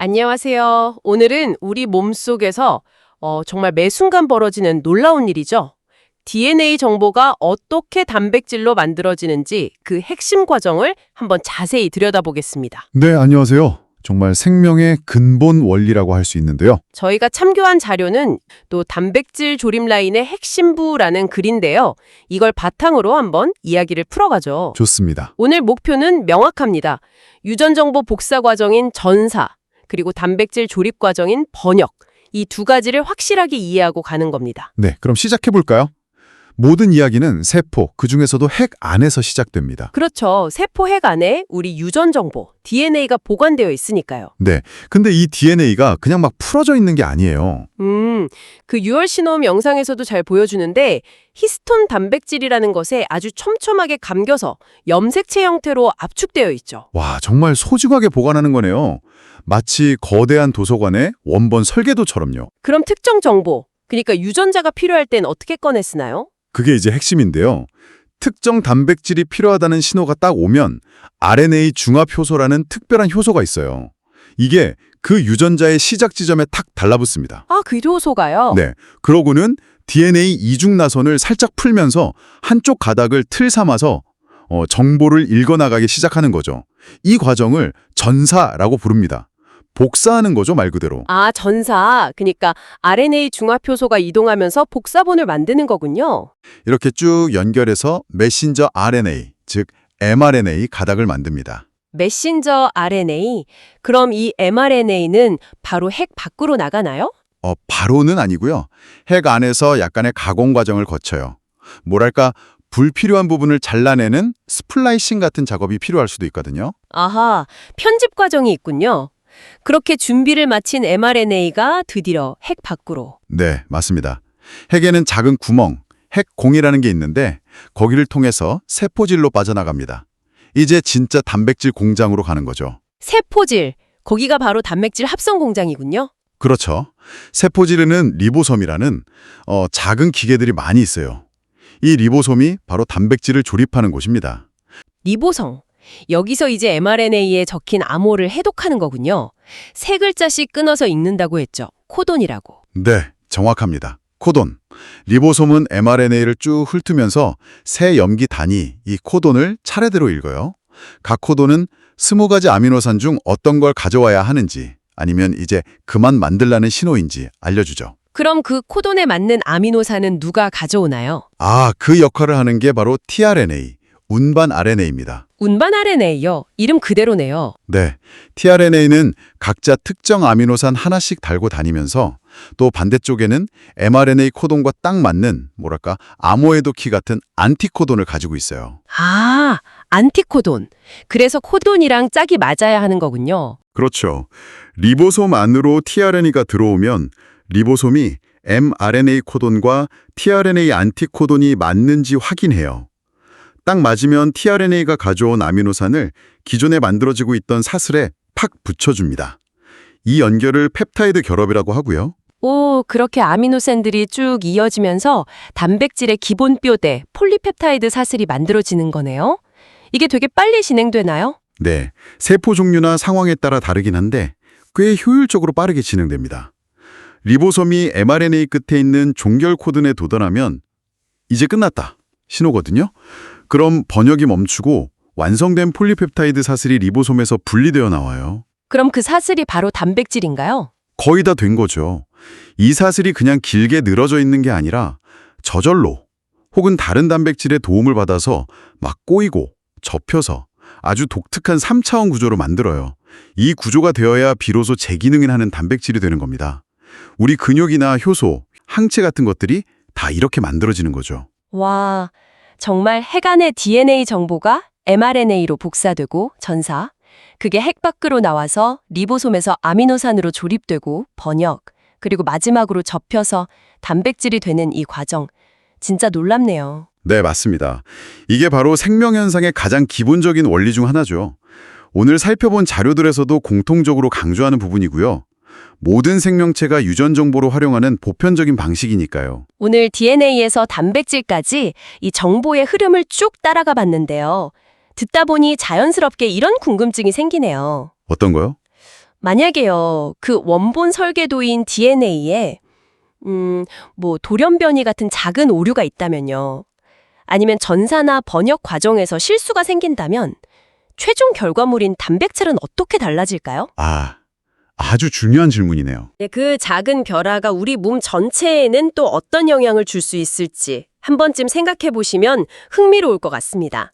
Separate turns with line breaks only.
안녕하세요. 오늘은 우리 몸속에서 어, 정말 매 순간 벌어지는 놀라운 일이죠. DNA 정보가 어떻게 단백질로 만들어지는지 그 핵심 과정을 한번 자세히 들여다보겠습니다.
네, 안녕하세요. 정말 생명의 근본 원리라고 할 수 있는데요.
저희가 참교한 자료는 또 단백질 조림 라인의 핵심부라는 글인데요. 이걸 바탕으로 한번 이야기를 풀어가죠.
좋습니다.
오늘 목표는 명확합니다. 유전 정보 복사 과정인 전사, 그리고 단백질 조립 과정인 번역. 이 두 가지를 확실하게 이해하고 가는 겁니다.
네, 그럼 시작해 볼까요? 모든 이야기는 세포, 그 중에서도 핵 안에서 시작됩니다.
그렇죠. 세포 핵 안에 우리 유전 정보, DNA가 보관되어 있으니까요.
네, 근데 이 DNA가 그냥 막 풀어져 있는 게 아니에요.
음, 그 유월 신호음 영상에서도 잘 보여주는데 히스톤 단백질이라는 것에 아주 촘촘하게 감겨서 염색체 형태로 압축되어 있죠.
와, 정말 소중하게 보관하는 거네요. 마치 거대한 도서관의 원본 설계도처럼요.
그럼 특정 정보, 그러니까 유전자가 필요할 땐 어떻게 꺼내 쓰나요?
그게 이제 핵심인데요. 특정 단백질이 필요하다는 신호가 딱 오면 RNA 중합 효소라는 특별한 효소가 있어요. 이게 그 유전자의 시작 지점에 탁 달라붙습니다.
아, 그 효소가요?
네. 그러고는 DNA 이중 나선을 살짝 풀면서 한쪽 가닥을 틀 삼아서 어, 정보를 읽어나가기 시작하는 거죠. 이 과정을 전사라고 부릅니다. 복사하는 거죠, 말 그대로.
아, 전사. 그러니까 RNA 중합 효소가 이동하면서 복사본을 만드는 거군요.
이렇게 쭉 연결해서 메신저 RNA, 즉 mRNA 가닥을 만듭니다.
메신저 RNA. 그럼 이 mRNA는 바로 핵 밖으로 나가나요?
어, 바로는 아니고요. 핵 안에서 약간의 가공 과정을 거쳐요. 뭐랄까, 불필요한 부분을 잘라내는 스플라이싱 같은 작업이 필요할 수도 있거든요.
아하, 편집 과정이 있군요. 그렇게 준비를 마친 mRNA가 드디어 핵 밖으로.
네, 맞습니다. 핵에는 작은 구멍, 핵공이라는 게 있는데 거기를 통해서 세포질로 빠져나갑니다. 이제 진짜 단백질 공장으로 가는 거죠.
세포질. 거기가 바로 단백질 합성 공장이군요.
그렇죠. 세포질에는 리보솜이라는 어, 작은 기계들이 많이 있어요. 이 리보솜이 바로 단백질을 조립하는 곳입니다.
리보성. 여기서 이제 mRNA에 적힌 암호를 해독하는 거군요. 세 글자씩 끊어서 읽는다고 했죠. 코돈이라고.
네, 정확합니다. 코돈. 리보솜은 mRNA를 쭉 훑으면서 세 염기 단위, 이 코돈을 차례대로 읽어요. 각 코돈은 스무 가지 아미노산 중 어떤 걸 가져와야 하는지 아니면 이제 그만 만들라는 신호인지 알려주죠.
그럼 그 코돈에 맞는 아미노산은 누가 가져오나요?
아, 그 역할을 하는 게 바로 tRNA, 운반 RNA입니다.
운반 RNA요. 이름 그대로네요.
네, tRNA는 각자 특정 아미노산 하나씩 달고 다니면서 또 반대쪽에는 mRNA 코돈과 딱 맞는 뭐랄까 아모에도 키 같은 안티코돈을 가지고 있어요.
아, 안티코돈. 그래서 코돈이랑 짝이 맞아야 하는 거군요.
그렇죠. 리보솜 안으로 tRNA가 들어오면 리보솜이 mRNA 코돈과 tRNA 안티코돈이 맞는지 확인해요. 딱 맞으면 tRNA가 가져온 아미노산을 기존에 만들어지고 있던 사슬에 팍 붙여줍니다. 이 연결을 펩타이드 결합이라고 하고요.
오, 그렇게 아미노산들이 쭉 이어지면서 단백질의 기본 뼈대, 폴리펩타이드 사슬이 만들어지는 거네요. 이게 되게 빨리 진행되나요?
네, 세포 종류나 상황에 따라 다르긴 한데 꽤 효율적으로 빠르게 진행됩니다. 리보솜이 mRNA 끝에 있는 종결 코드에 도달하면 이제 끝났다 신호거든요. 그럼 번역이 멈추고 완성된 폴리펩타이드 사슬이 리보솜에서 분리되어 나와요.
그럼 그 사슬이 바로 단백질인가요?
거의 다 된 거죠. 이 사슬이 그냥 길게 늘어져 있는 게 아니라 저절로 혹은 다른 단백질의 도움을 받아서 막 꼬이고 접혀서 아주 독특한 3차원 구조로 만들어요. 이 구조가 되어야 비로소 재기능을 하는 단백질이 되는 겁니다. 우리 근육이나 효소, 항체 같은 것들이 다 이렇게 만들어지는 거죠.
와, 정말 핵 안의 DNA 정보가 mRNA로 복사되고 전사, 그게 핵 밖으로 나와서 리보솜에서 아미노산으로 조립되고 번역, 그리고 마지막으로 접혀서 단백질이 되는 이 과정. 진짜 놀랍네요.
네, 맞습니다. 이게 바로 생명현상의 가장 기본적인 원리 중 하나죠. 오늘 살펴본 자료들에서도 공통적으로 강조하는 부분이고요. 모든 생명체가 유전 정보로 활용하는 보편적인 방식이니까요.
오늘 DNA에서 단백질까지 이 정보의 흐름을 쭉 따라가 봤는데요. 듣다 보니 자연스럽게 이런 궁금증이 생기네요.
어떤 거요?
만약에요, 그 원본 설계도인 DNA에, 음, 뭐, 돌연변이 같은 작은 오류가 있다면요. 아니면 전사나 번역 과정에서 실수가 생긴다면, 최종 결과물인 단백질은 어떻게 달라질까요?
아, 아주 중요한 질문이네요.
네, 그 작은 변화가 우리 몸 전체에는 또 어떤 영향을 줄 수 있을지 한 번쯤 생각해 보시면 흥미로울 것 같습니다.